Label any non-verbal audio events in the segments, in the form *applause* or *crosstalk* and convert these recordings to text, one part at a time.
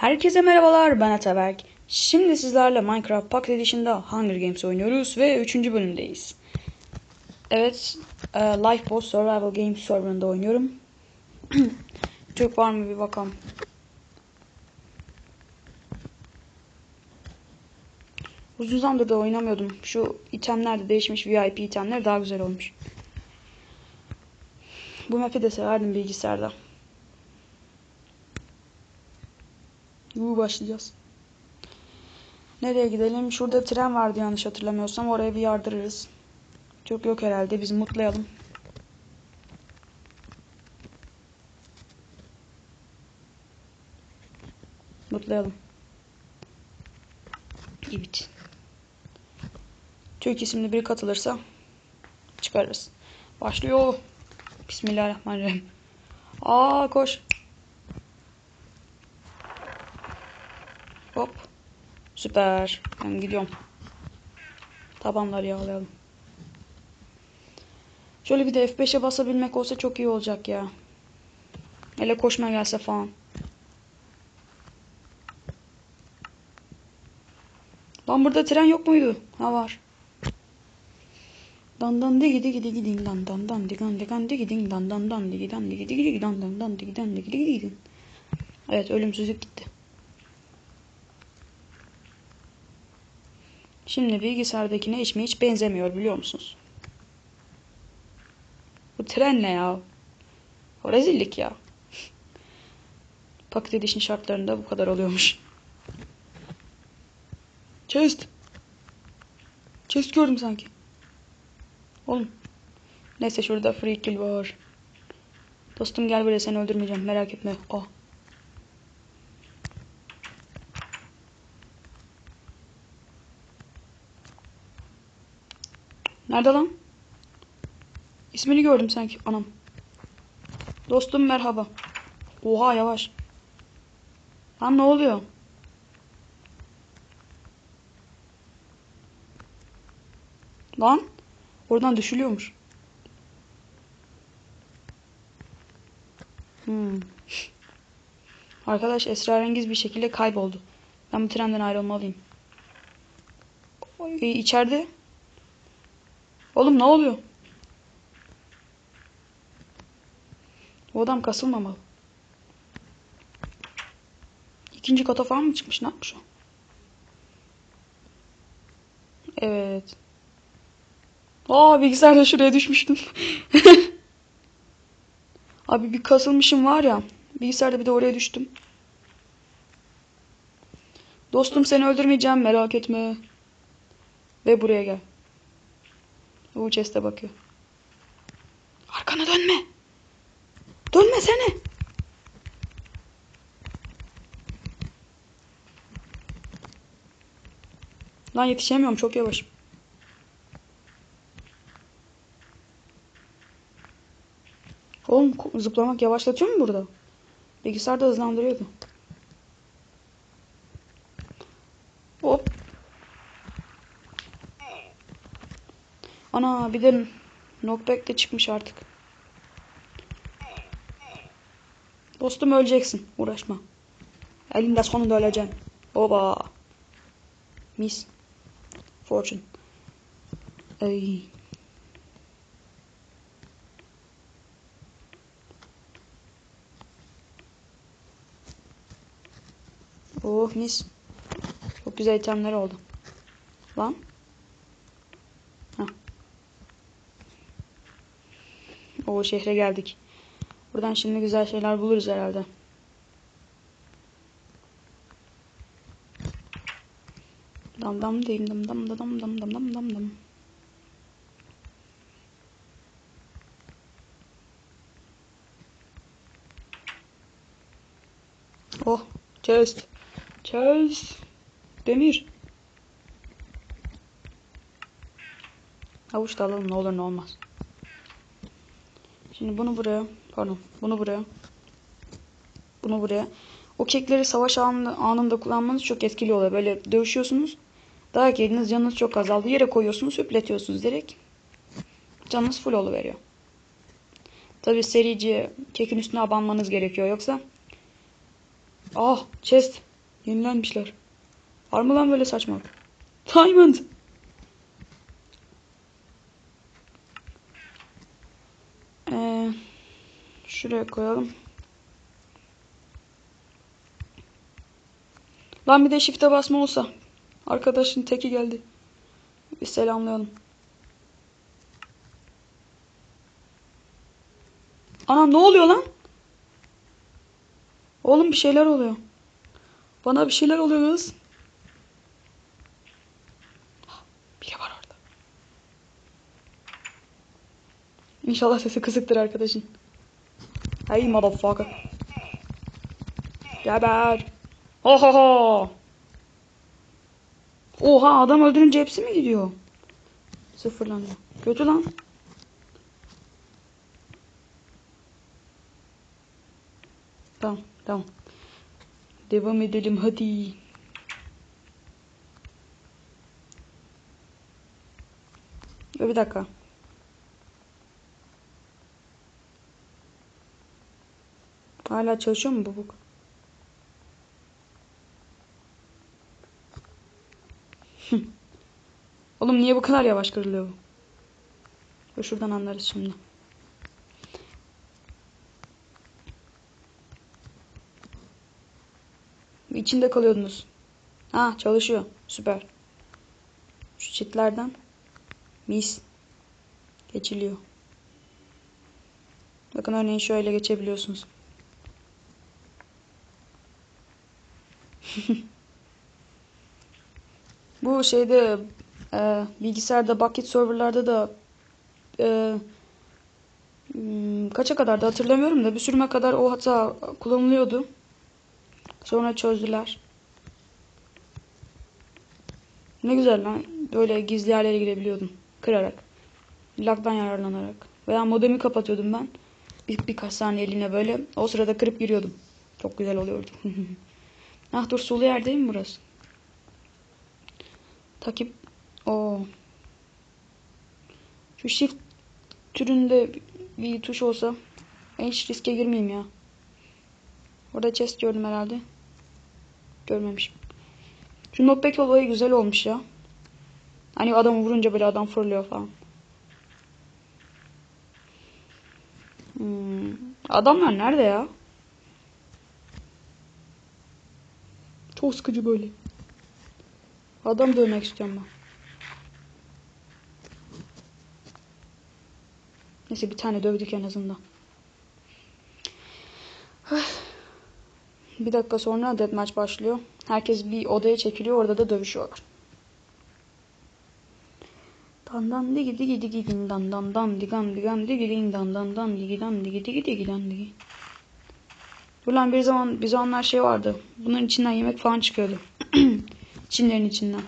Herkese merhabalar ben Ataberk. Şimdi sizlerle Minecraft Pocket Edition'da Hunger Games oynuyoruz ve 3. bölümdeyiz. Evet, e, Lifeboat Survival Games serverında oynuyorum. *clears throat* Türk var mı bir bakalım. Uzun zamandır da oynamıyordum. Şu itemler de değişmiş. VIP itemler daha güzel olmuş. Bu map'i de severdim bilgisayarda. Bu başlayacağız. Nereye gidelim? Şurada tren vardı yanlış hatırlamıyorsam. Oraya bir yardırırız. Çok yok herhalde. Biz mutlayalım. Mutlayalım. Evet. Türk isimli biri katılırsa çıkarırız. Başlıyor. Bismillahirrahmanirrahim. Aa koş. Hop. Süper. Ben gidiyorum. Tabanları yağlayalım. Şöyle bir de F5'e basabilmek olsa çok iyi olacak ya. Hele koşma gelse falan. Lan burada tren yok muydu? Ha var. Dan dan digi digi digi ding dan dan dan digan digan digi ding dan dan dan digi dan digi digi dan dan dan digi dan digi digi. Evet ölümsüzlük gitti. Şimdi bilgisayardakine hiç mi hiç benzemiyor biliyor musunuz? Bu tren ne ya? O rezillik ya. Paket Edition şartlarında bu kadar oluyormuş. Chest. Chest gördüm sanki. Oğlum. Neyse şurada free kill var. Dostum gel buraya seni öldürmeyeceğim merak etme. Oh. Nerede lan? İsmini gördüm sanki. Anam. Dostum merhaba. Oha yavaş. Lan ne oluyor? Lan. Oradan düşülüyormuş. Hmm. Arkadaş esrarengiz bir şekilde kayboldu. Ben bu trenden ayrılmalıyım. Oy, içeride. Oğlum ne oluyor? O adam kasılmamalı. İkinci kata falan mı çıkmış? Ne yapmış o? Evet. Aa bilgisayarda şuraya düşmüştüm. *laughs* Abi bir kasılmışım var ya. Bilgisayarda bir de oraya düştüm. Dostum seni öldürmeyeceğim merak etme. Ve buraya gel. Bu chest'e bakıyor. Arkana dönme. Dönme seni. Lan yetişemiyorum çok yavaşım. Oğlum zıplamak yavaşlatıyor mu burada? Bilgisayarda hızlandırıyordu. Hop. Ana bir de knockback de çıkmış artık. Dostum öleceksin. Uğraşma. Elinde sonunda öleceksin. Oba. Miss. Fortune. Ay. Oh mis. Çok güzel itemler oldu. Lan. O şehre geldik. Buradan şimdi güzel şeyler buluruz herhalde. Dam dam dim dam dam da dam dam dam dam dam dam. Oh, chest. Chest. Demir. Avuç da alalım ne olur ne olmaz. Şimdi bunu buraya, pardon, bunu buraya. Bunu buraya. O kekleri savaş anında, anında kullanmanız çok etkili oluyor. Böyle dövüşüyorsunuz. Dayak yediniz canınız çok azaldı. Yere koyuyorsunuz, hüpletiyorsunuz direkt. Canınız full oluveriyor. Tabi serici kekin üstüne abanmanız gerekiyor yoksa. Ah chest. Yenilenmişler. Var mı lan böyle saçmalık? Diamond. Ee, şuraya koyalım. Lan bir de shift'e basma olsa. Arkadaşın teki geldi. Bir selamlayalım. Ana ne oluyor lan? Oğlum bir şeyler oluyor. Bana bir şeyler oluyor kız. Biri var orada. İnşallah sesi kısıktır arkadaşın. Hey motherfucker. Geber. Ohoho. Oha adam öldürünce hepsi mi gidiyor? Sıfırlanıyor. Kötü lan. Tamam tamam. Devam edelim hadi. Bir dakika. Hala çalışıyor mu bu bug? *laughs* Oğlum niye bu kadar yavaş kırılıyor bu? Şuradan anlarız şimdi. İçinde kalıyordunuz. Ha çalışıyor. Süper. Şu çitlerden mis geçiliyor. Bakın örneğin şöyle geçebiliyorsunuz. *laughs* Bu şeyde e, bilgisayarda bucket serverlarda da e, hmm, kaça kadar da hatırlamıyorum da bir sürüme kadar o hata kullanılıyordu. Sonra çözdüler. Ne güzel lan. Böyle gizli yerlere girebiliyordum. Kırarak. Lag'dan yararlanarak. Veya modemi kapatıyordum ben. Bir, birkaç saniyeliğine böyle. O sırada kırıp giriyordum. Çok güzel oluyordu. *laughs* ah dur sulu yer değil mi burası? Takip. o Şu shift türünde bir tuş olsa. Hiç riske girmeyeyim ya. Orada chest gördüm herhalde. Görmemişim. Şu knockback olayı güzel olmuş ya. Hani adamı vurunca böyle adam fırlıyor falan. Hmm. Adamlar nerede ya? Çok sıkıcı böyle. Adam dövmek istiyorum ben. Neyse bir tane dövdük en azından. Bir dakika sonra deathmatch başlıyor. Herkes bir odaya çekiliyor. Orada da dövüşüyorlar. Dan dan digi digi digi dan dan dan digan digan digi dan dan dan digi dan digi digi digi dan digi. Ulan bir zaman bir zamanlar şey vardı. Bunların içinden yemek falan çıkıyordu. *clears throat* Çinlerin içinden.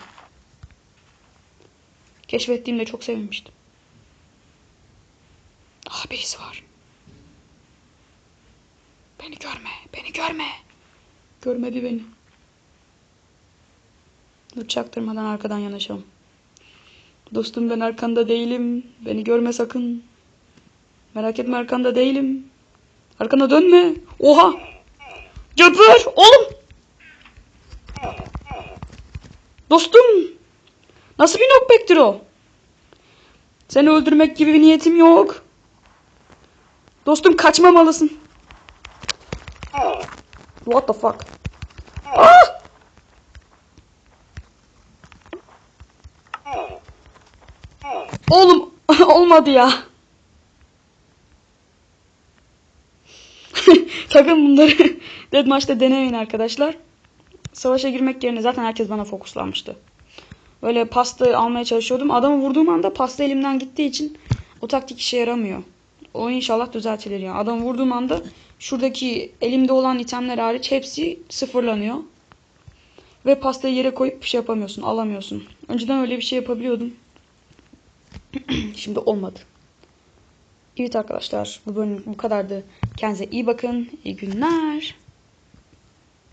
Keşfettiğimde çok sevinmiştim. Ah birisi var. Beni görme, beni görme. Görmedi beni. Dur çaktırmadan arkadan yanaşalım. Dostum ben arkanda değilim. Beni görme sakın. Merak etme arkanda değilim. Arkana dönme. Oha. Cöpür oğlum. Dostum. Nasıl bir knockback'tir o? Seni öldürmek gibi bir niyetim yok. Dostum kaçmamalısın. What the fuck? Ah! Oğlum *laughs* olmadı ya. *laughs* Sakın bunları Deathmatch'ta denemeyin arkadaşlar. Savaşa girmek yerine zaten herkes bana fokuslanmıştı. Böyle pasta almaya çalışıyordum. Adamı vurduğum anda pasta elimden gittiği için o taktik işe yaramıyor. O inşallah düzeltilir yani. Adamı vurduğum anda şuradaki elimde olan itemler hariç hepsi sıfırlanıyor. Ve pastayı yere koyup bir şey yapamıyorsun, alamıyorsun. Önceden öyle bir şey yapabiliyordum. *clears throat* Şimdi olmadı. Evet arkadaşlar bu bölüm bu kadardı. Kendinize iyi bakın. İyi günler.